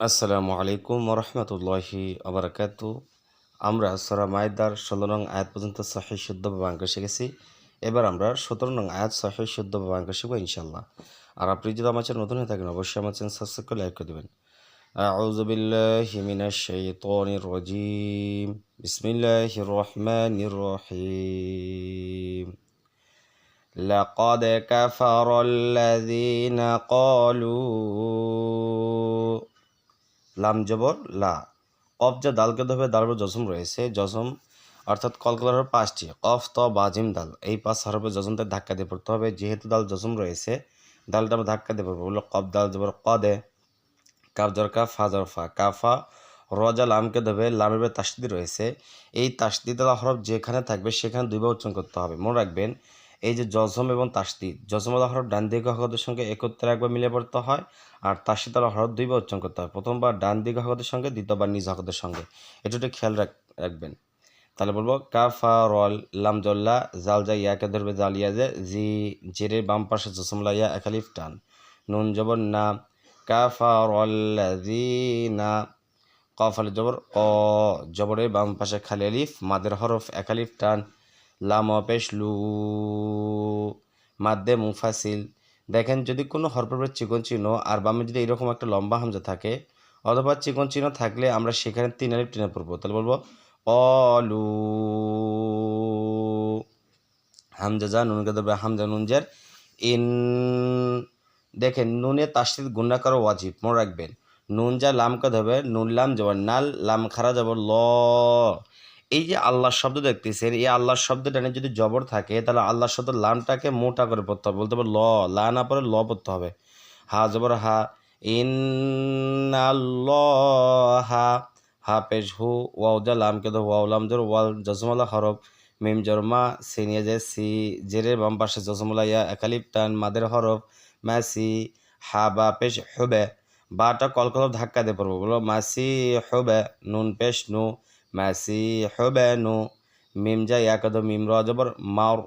আসসালামু আলাইকুম রহমতুল্লাহি আবরাকাত আমরা সরা মায়দার ষোলো নং আয়াত পর্যন্ত সহি শুদ্ধ বাবাঙ্ক শিখেছি এবার আমরা সতেরো নং আয়াত সহি শুদ্ধ বাবাঙ্ক শিখবো ইনশাল্লাহ আর আপনি যদি আমার চ্যানেল নতুন হয়ে থাকেন অবশ্যই আমার চ্যানেল সাবস্ক্রাইব করে লাইক করে দেবেন أعوذ بالله من الشيطان الرجيم بسم الله الرحمن الرحيم لقد كفر الذين قالوا লাম জবর লা। কফ যা দালকে ধরবে দাল জসম রয়েছে। জসম অর্থাৎ কলকলার পাঁচটি। কফ ত বাজিম দাল। এই পাঁচ হরফে জজমতে ধাক্কা দিয়ে পড়তে হবে। যেহেতু দাল জজম রয়েছে, দালটা আমরা ধাক্কা দিয়ে পড়ব। বলল কফ, দাল জবর, ক দে। কাফ জর কাফ ফা জর, ফা। কাফা রজা লামকে ধরবে লামের তাসদিদ রয়েছে। এই তাসদিদ হরফ যেখানে থাকবে, সেখানে দুইবার উচ্চারণ করতে হবে। মনে রাখবেন এই যে জজম এবং তাসদিদ জজম হরফ ডান দিকে হকতের সঙ্গে একত্রে একবার মিলে পড়তে হয় আর তাসদিদ হরফ দুইবার উচ্চারণ করতে হয়। প্রথমবার ডান দিকে হকতের সঙ্গে, দ্বিতীয়বার নিজ হকতের সঙ্গে। এটা একটু খেয়াল রাখ রাখবেন। তাহলে বলব কাফা রল লাম জল্লা জাল যা ইয়াকে ধরবে জাল ইয়া যে, জি, জেরের বাম পাশে জসমলা ইয়া একালিফ টান। নুন জবর না। কাফা রল্লাযিনা কফ আলিফ জবর ক। জবরের বাম পাশে খালি আলিফ, মাদের হরফ একালিফ টান। লাম পেশ লু। মাদ্দে মুফাসিল। দেখেন, যদি কোনো হরফের চিকন চিহ্ন আর বামে যদি এরকম একটা লম্বা হামজা থাকে, অথবা চিকন চিহ্ন থাকলে আমরা সেখানে তিন আলিফ টেনে পড়ব। তাহলে বলব, অলু। হামজা যা নুন দেবে হামজা নুনজের ইন, দেখেন, নুনে তাসিদ গুন্ডা করো ওয়াজিব, মনে রাখবেন। নুন যা, লামকে ধরবে, নুন লাম যাব নাল, লাম খারা যাব ল। এই যে আল্লাহ শব্দ দেখতেছেন, এই আল্লাহ শব্দ ডানে যদি জবর থাকে, তাহলে আল্লাহ শব্দ লামটাকে মোটা করে পড়তে হবে। বলতে হবে ল, লা না পরে ল পড়তে হবে। হা জবর হা ইন হা হা পেশ হু, ওয়াও যা লামকে ধর, ওয়াও লাম জোর ওয়াল জজমালা হরফ, মিম জরমা সিনিয়া যে সি জেরের বাম পাশে জজমলা ইয়া একালিপ টান, মাদের হরফ মাসি হা বা পেশ হবে বাটা কলকল ধাক্কা দিয়ে পড়ব, বলো মাসি হবে নুন পেশ নু মাসি হবে নু মিম যা ইয়া কদ মিম র জবর মার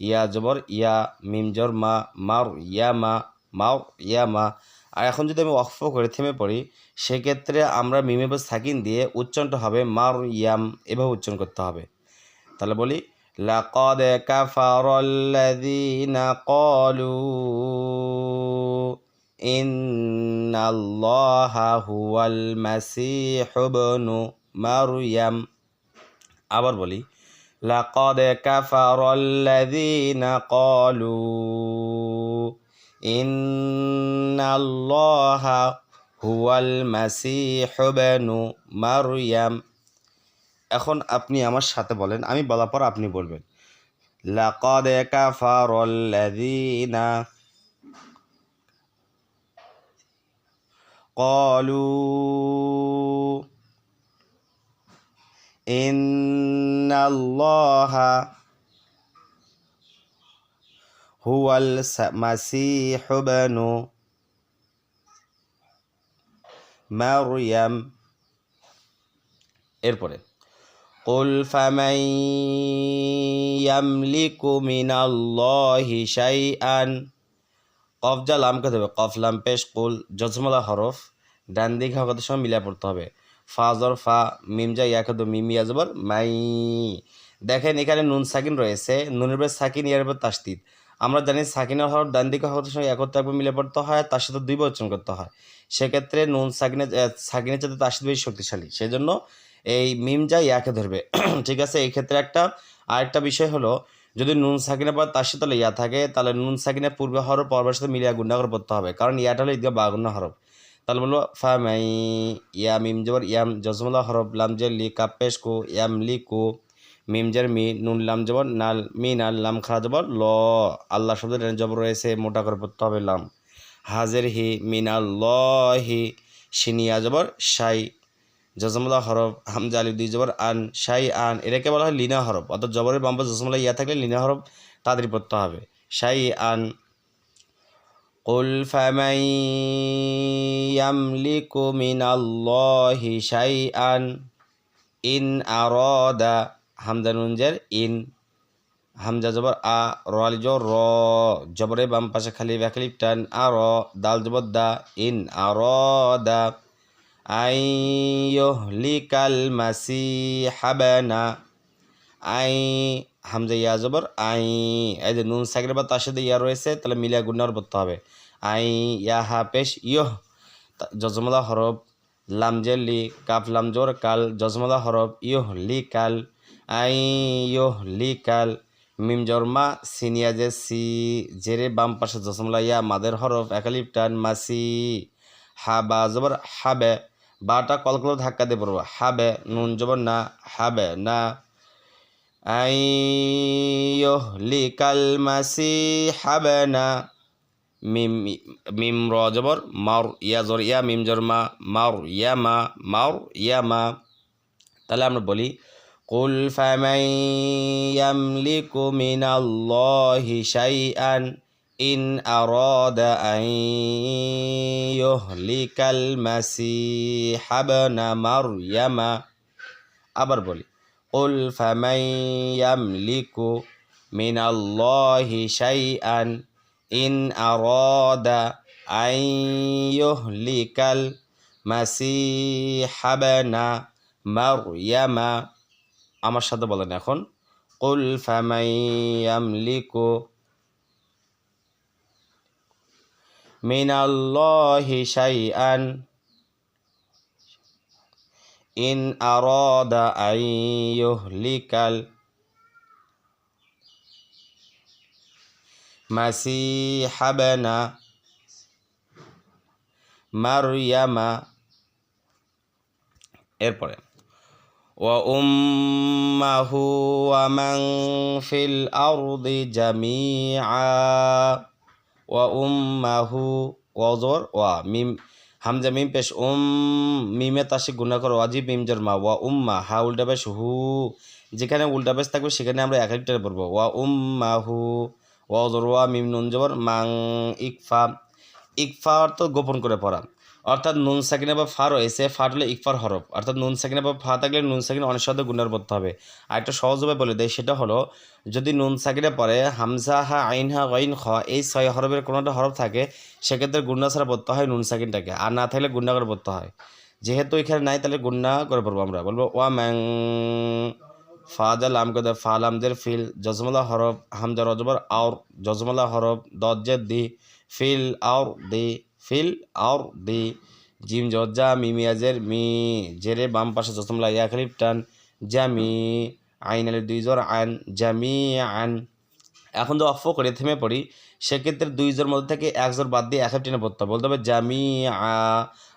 ইয়া জবর ইয়া মিম জর মা মার ইয়া মা মার ইয়া মা আর এখন যদি আমি অক্ফ করে থেমে পড়ি সেক্ষেত্রে আমরা মিমে বা সাকিন দিয়ে উচ্চারণটা হবে মার ইয়াম এভাবে উচ্চারণ করতে হবে তাহলে বলি لقد كفر الذين قالوا إن الله هو المسيح ابن مريم আবার বলি لقد كفر الذين قالوا إن الله هو المسيح ابن مريم এখন আপনি আমার সাথে বলেন আমি বলার পর আপনি বলবেন লাকাদ কাফারাল্লাযীনা قالوا إن الله هو المسيح ابن مريم এরপরে قل فمن يملك من الله شيئا কফ যা লাম কে দেবে কফ লাম পেশ কুল জজমলা হরফ ডান দিকে হকতের সময় মিলিয়ে পড়তে হবে ফাজর, ফা, মিম যা ইয়া খেদ মিম মাই। দেখেন এখানে নুন সাকিন রয়েছে, নুনের উপর সাকিন, ইয়ার উপর তাস্তিদ। আমরা জানি সাকিনের হরফ ডান দিকে হকতের সঙ্গে একত্রে একবার মিলে পড়তে হয়, তার সাথে দুই উচ্চারণ করতে হয়। সেক্ষেত্রে নুন সাকিনের সাকিনের সাথে তাস্তিদ বেশি শক্তিশালী। সেজন্য এই মিম যা ইয়াকে ধরবে। ঠিক আছে, এই ক্ষেত্রে একটা, আরেকটা বিষয় হলো, যদি নুন সাকিনের পর তার সাথে ইয়া থাকে, তাহলে নুন সাকিনের পূর্বে হরফ পর্বের সাথে মিলিয়া গুন্ডা করে পড়তে হবে। কারণ ইয়াটা হলো ঈদগা বাগুন্না হরফ। তাহলে বলব ফামাই ইয়া মিম জবর, ইয়াম, জজমুল্লাহ, হরফ, লাম, জের, লি কাপেশ কু, ইয়াম, লি, কু, মিম, জের, মি, নুন, লাম, জবর, নাল, মি, নাল, লাম খারা জবর, ল, আল্লাহ শব্দের জবর রয়েছে, মোটা করে পড়তে হবে লাম, হাজের, হি মিনাল ল হি সিনিয়া জবর, শাই, জজমুল্লাহ, হরফ, হামজা, আলিফ, দুই, জবর, আন, শাই, আন, এটাকে বলা হয় লিনা হরফ, অর্থাৎ জবরের বাম্পা জজমুল্লাহ, ইয়া থাকলে লিনা হরফ তাড়াতাড়ি পড়তে হবে, শাই, আন قل فمن يملك من الله شيئا إن أراد হামজা নুনজের ইন হামজা জবর আ র আলি জবর র জবরে বাম পাশে খালি ব্যাকলিপ টান আ র দাল জবর দা ইন আ র দা আই ইহলিকাল মাসিহাবানা আই হামজা ইয়া জবর, আই, এই যে নুন সাকির বা তার সাথে ইয়া রয়েছে, তাহলে মিলিয়া গুণার পড়তে হবে। আই, ইয়া হা পেশ ইহ জজমলা হরফ, লাম লি, কাফ, লাম জোর, কাল। জজমলা হরফ ইহ লি, কাল। আই ইহ লি, কাল। মিম জর্মা সিনিয়া যে, সি, জেরে বাম পাশে জসমলা ইয়া, মাদের হরফ, একালিপ টান মাসি হাবা জবর হাবে বাটা কলকল ধাক্কা দিয়ে পড়ব। হাবে নুন জবর, না। হাবে না। আইয়হলিকাল মাসিহাবানা মিম মিম র জবর মার ইয়া জর ইয়া মিম জর মা মার ইয়া মা মার ইয়া মা তাহলে আমরা বলি কুল ফামাই ইয়ামলিকু মিনাল্লাহি শাইআন ইন আরাদা আন ইহলিকাল মাসিহা ইবনা মারইয়ামা আবার বলি কুল ফামাই ইয়ামলিকু মিনাল্লাহি শাইআন ইন আরাদা আন ইহলিকাল মাসিহা ইবনা মারইয়ামা আমার সাথে বলেন এখন। কুল ফামাই ইয়ামলিকু মিনাল্লাহি শাইআন ইন আরদা আইয়ুহলিকাল মাসিহ ইবনা মারুয়ামা এরপরে, ওয়া উম্মাহু ওয়া মান ফিল আরদি জামিআ। ওয়া উম্মাহু, ওয়া জোর হামজা মিম পেশ, উম, মিমে তাসে গুণা করো, ওয়াজিব মিম জর্মা ওয়া উম্মা, হা উল্টা বেশ, হু। যেখানে উল্টা বেশ থাকবে, সেখানে আমরা এক একটা পড়ব। ওয়া উম্মা, হু। ওয়া ওয়া মিম, নুন, জবর, মাং, ইকফা। ইকফা অর্থ গোপন করে পড়া। অর্থাৎ নুন সাকিনে বা ফা রয়েছে, ফা হলে ইকফার হরফ। অর্থাৎ নুন সাকিনে বা ফা থাকলে নুন সাকিনে অনেক সাথে গুণার পড়তে হবে। আর একটা সহজভাবে বলে দেয় সেটা হলো, যদি নুন সাকিনে পরে হামজা হা, আইন হা, গইন খ, এই ছয় হরফের কোনো একটা হরফ থাকে, সেক্ষেত্রে গুন্না ছাড়া পড়তে হয় নুন সাকিনটাকে, আর না থাকলে গুন্না করে পড়তে হয়। যেহেতু এখানে নাই, তাহলে গুন্না করে পড়ব আমরা। বলব, ওয়া ম্যাং, ফা ফাজাল আম কদে ফাল আমদের ফিল, জজমলা হরফ হামজা রজবর আউর জজমলা হরফ দজ্জেদ দি, ফিল আউর দি ফিল আউর দি। জিম জজ্জা মিমিয়াজের মি জেরে বাম পাশে জসমলা ইয়াকলিপ টান, জামি আইন আলের দুই জোর আন জামি আন এখন তো অফ করে থেমে পড়ি। সেক্ষেত্রে দুই জোর মধ্যে থেকে এক জোর বাদ দিয়ে এক টেনে পড়তে হবে। বলতে হবে জামি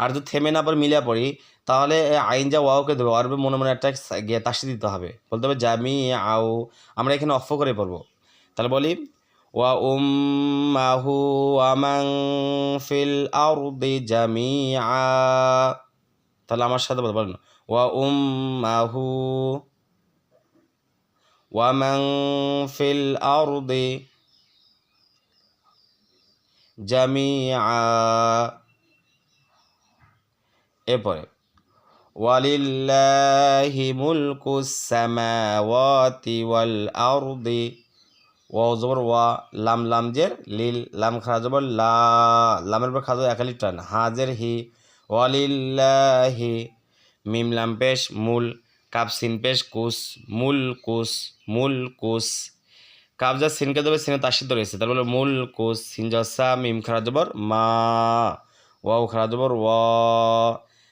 আর যদি থেমে না পর মিলিয়া পড়ি, তাহলে আইন যা ওয়াওকে দেবে। আর মনে মনে একটা গিয়ে তাসি দিতে হবে। বলতে হবে জামি আও, আমরা এখানে অফ করে পড়ব। তাহলে বলি وأمه ومن في الأرض جميعا তাহলে আমার সাথে বলেন وأمه ومن في الأرض জামিআ এরপরে ওয়ালিল্লাহি মুলকুস সামাওয়াতি ওয়াল আরদি ওয়া জবর, ওয়া, লাম লাম, জের, লিল, লাম খারা জবর, লা, লামের পর খাজো একালি টান হাজের হি ওয়ালিল্লাহি মিম, লাম, পেশ, মূল, কাপ, সিন, পেশ, কুস, মূল কুস মূল, কুস, কাপ যা সিনকে দেবে সিনে তার সিদ্ধ রয়েছে, তার বলে মূল, কুস, সিন জসা মিম খারা জবর, মা, ওয়াও খারা জবর, ওয়া,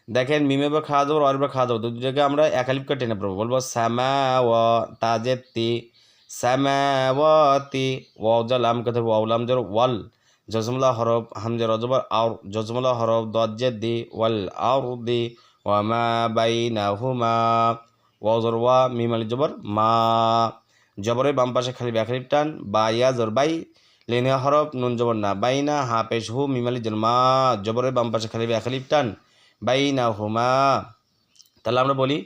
দেখেন মিমে বা খাওয়া দেবো আর বা খাওয়া দেবো দু জায়গায় আমরা একালিপকে টেনে পড়ব, বলব শ্যামা ওয়া তাজের তি সামাওয়াতি ওয়াউজাল আম কথা ওয়াউলাম জর, ওয়াল, জজমলা হরফ হামজে রজবর আউর জজমলা হরফ দজ্জে দি, ওয়াল আউর দি ওয়ামা বাইনাহুমা ওয়াজর ওয়া মিমালি জবর, মা, জবরের বাম পাশে খালি ব্যাখালিপ টান, বা, ইয়া, জর, বাই লেনে হরফ, নুন, জবর, না, বাইনা, হা, পেশ, হু মিমালি জর, মা, জবরের বাম পাশে খালি ব্যাখালিপ টান বাইনা হুমা তাহলে আমরা বলি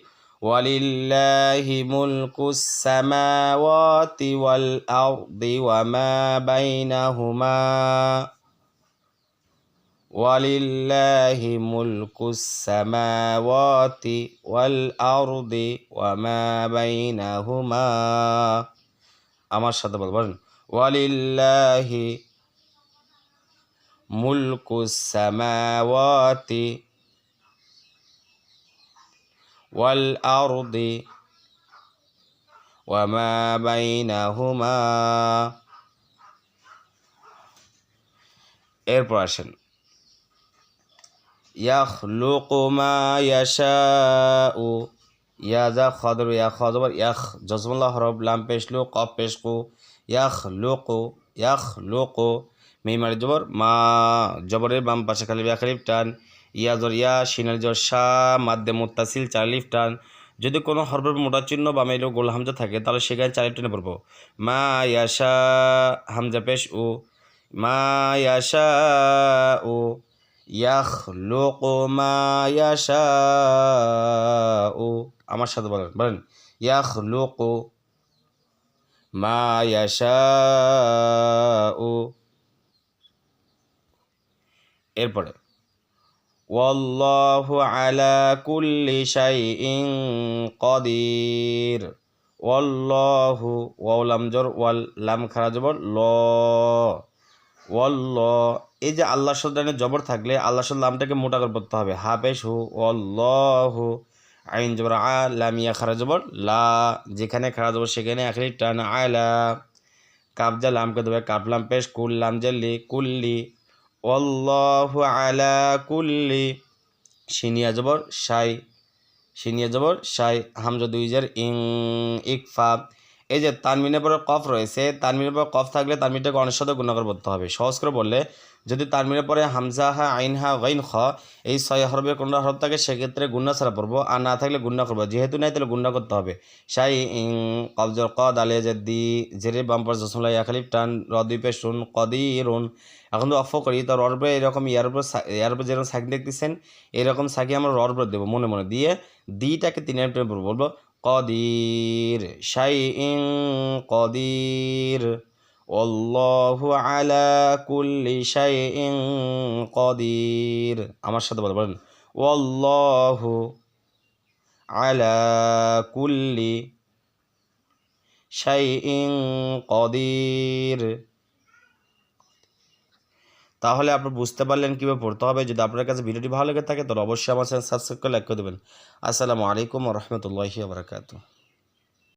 ولله ملك السماوات والأرض وما بينهما ولله ملك السماوات والأرض وما بينهما আমার সাথে বলবেন ওয়ালিল্লাহি মুলকুস সামাওয়াতি والأرض وما بينهما এরপর আসেন ইয়াখলুকু মা ইয়াশাউ ইয়া যা খদর ইয়া খদর ইয়াখ জজমুল্লাহ হরফ লাম পেশলু কফ পেশকু ইয়াখলুকু ইয়াখলুকু মিমার জবর মা জবরের বাম পাশে খালি ইয়া খালিফ টান ইয়া জর ইয়া সিনার জর শা মাদ্দে মুত্তাসিল, চার লিফ টান। যদি কোনো হরফের মোটা চিহ্ন বা মেলো গোল হামজা থাকে, তাহলে সেখানে চার লিফ টেনে পড়ব। মা ইয়াশা হামজা পেশ ও মা ইয়াশা উ। ইয়াখলুকু মা ইয়াশা ও আমার সাথে বলেন বলেন। ইয়াখলুকু মা ইয়াশা ও এরপরে। ওয়াল্লাহু আলা কুল্লি শাইইন কদির। ওয়াল্লাহু, ওয়াও, লাম, জর, ওয়াল, লাম, খারা, জবর, ল। ওয়াল্ল, এই যে আল্লাহ সদানের জবর থাকলে আল্লাহ সদ লামটাকে মোটা করে পড়তে হবে। হাফেশ হু, ওয়াল্লাহু, আইন, জবর, আ লামিয়া খারা, জবর, লা। যেখানে খারা, জবর, সেখানে আখরি, টান, আলা। কাবজা লামকে দেবে কাপলাম পেশ কুল্লাম জাল্লি কুল্লি ওয়াল্লাহু আলা কুল্লি। সিনিয়া জবর, সাই। সিনিয়া জবর, সাই। হামজা দুই জার, ইং, ইকফা। এই যে তানমিনের পরে কফ রয়েছে, তানমিনের পরে কফ থাকলে তানমিনটাকে অনেক সাথে গুণ করতে হবে। সহজ করে বললে যদি তানমিনের পরে হামজা হা, আইন হা গাইন খ, এই ছয় হরফের কোনটা হরফ থাকে, সেক্ষেত্রে গুন্না ছাড়া পড়ব। আর না থাকলে গুন্না করব। যেহেতু নাই, তাহলে গুন্না করতে হবে। সাই ইং ক দালিয়া যে দি জেরে বাম্পার জসমলা ইয়াখালিফ টান রদ্বীপে শুন কদি রুন এখন তো অফ করি তো উপরে এরকম ইয়ার উপর ইয়ার উপর যেরকম সাকি দেখতেছেন, এরকম সাকি আমরা রড উপরে দেবো, মনে মনে। দিয়ে দিটাকে তিন টাইম পড়ব, বলব কদির শাই ইং কদির। অল্লাহু আলা কুল্লি শাই ইং কদির। আমার সাথে বলে, বলেন অল্লাহু আলা কুল্লি শাই ইং কদির। তাহলে আপনি বুঝতে পারলেন কীভাবে পড়তে হবে। যদি আপনার কাছে ভিডিওটি ভালো লেগে থাকে, তাহলে অবশ্যই আমার চ্যানেল সাবস্ক্রাইব করে লাইক করে দেবেন। আসসালামু আলাইকুম রহমতুল্লাহি বারকাতু